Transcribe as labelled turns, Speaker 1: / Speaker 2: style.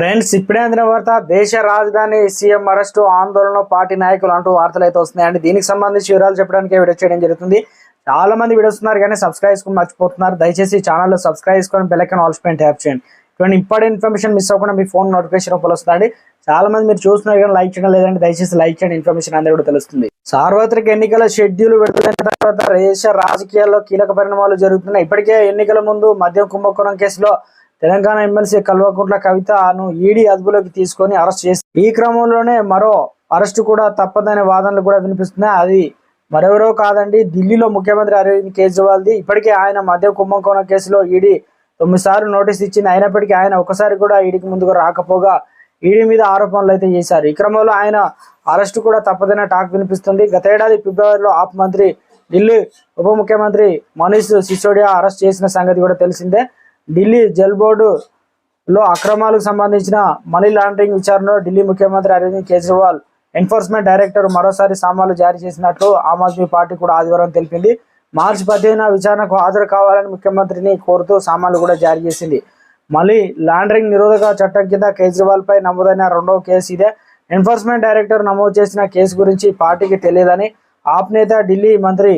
Speaker 1: Friends ఇప్పుడే అందిన వార్త దేశ రాజధాని సీఎం అరెస్టు ఆందోళన పార్టీ నాయకులు అంటూ వార్తలు అయితే వస్తున్నాయండి దీనికి సంబంధించి వివరాలు చెప్పడానికి వీడియో చేయడం జరుగుతుంది. చాలా మంది వీడియోస్తున్నారు కానీ సబ్స్క్రైబ్ చేసుకుని మర్చిపోతున్నారు. దయచేసి ఛానల్లో సబ్స్క్రైబ్ చేసుకొని బెల్లైకన్ ఆల్స్ స్పెంట్ ట్యాప్ చేయండి. ఇటువంటి ఇంపార్టెంట్ ఇన్ఫర్మేషన్ మిస్ అవ్వకుండా మీ ఫోన్ నోటిఫికేషన్ రూపంలో వస్తుంది. చాలా మంది మీరు చూస్తున్నారు కానీ లైక్ చేయడం లేదంటే దయచేసి లైక్ చేయండి. ఇన్ఫర్మేషన్ అందరూ కూడా తెలుస్తుంది. సార్వత్రిక ఎన్నికల షెడ్యూల్ విడుదలైన తర్వాత దేశ రాజకీయాల్లో కీలక పరిణామాలు జరుగుతున్నాయి. ఇప్పటికే ఎన్నికల ముందు మద్యం కుంభకోణం కేసులో తెలంగాణ ఎమ్మెల్సీ కల్వకుంట్ల కవితను ఈడీ అదుపులోకి తీసుకొని అరెస్ట్ చేసి ఈ క్రమంలోనే మరో అరెస్టు కూడా తప్పదనే వాదనలు కూడా వినిపిస్తున్నాయి. అది మరెవరో కాదండి. ఢిల్లీలో ముఖ్యమంత్రి అరవింద్ కేజ్రీవాల్ది. ఇప్పటికే ఆయన మధ్య కుంభకోణ కేసులో ఈడీ తొమ్మిది సార్లు నోటీస్ ఇచ్చింది. అయినప్పటికీ ఆయన ఒకసారి కూడా ఈడీకి ముందుకు రాకపోగా ఈడీ మీద ఆరోపణలు అయితే చేశారు. ఈ క్రమంలో ఆయన అరెస్టు కూడా తప్పదనే టాక్ వినిపిస్తుంది. గతేడాది ఫిబ్రవరిలో ఆప్ మంత్రి ఢిల్లీ ఉప ముఖ్యమంత్రి మనీష్ సిసోడియా అరెస్ట్ చేసిన సంగతి కూడా తెలిసిందే. ఢిల్లీ జల్ బోర్డులో అక్రమాలకు సంబంధించిన మనీ లాండరింగ్ విచారణలో ఢిల్లీ ముఖ్యమంత్రి అరవింద్ కేజ్రీవాల్ ఎన్ఫోర్స్మెంట్ డైరెక్టర్ మరోసారి సామాన్లు జారీ చేసినట్లు ఆమ్ ఆద్మీ పార్టీ కూడా ఆదివారం తెలిపింది. మార్చి పదిహేన విచారణకు హాజరు కావాలని ముఖ్యమంత్రిని కోరుతూ సామాన్లు కూడా జారీ చేసింది. మళ్ళీ లాండరింగ్ నిరోధక చట్టం కింద కేజ్రీవాల్ పై నమోదైన రెండవ కేసు ఇదే. ఎన్ఫోర్స్మెంట్ డైరెక్టర్ నమోదు చేసిన కేసు గురించి పార్టీకి తెలియదని ఆప్ నేత ఢిల్లీ మంత్రి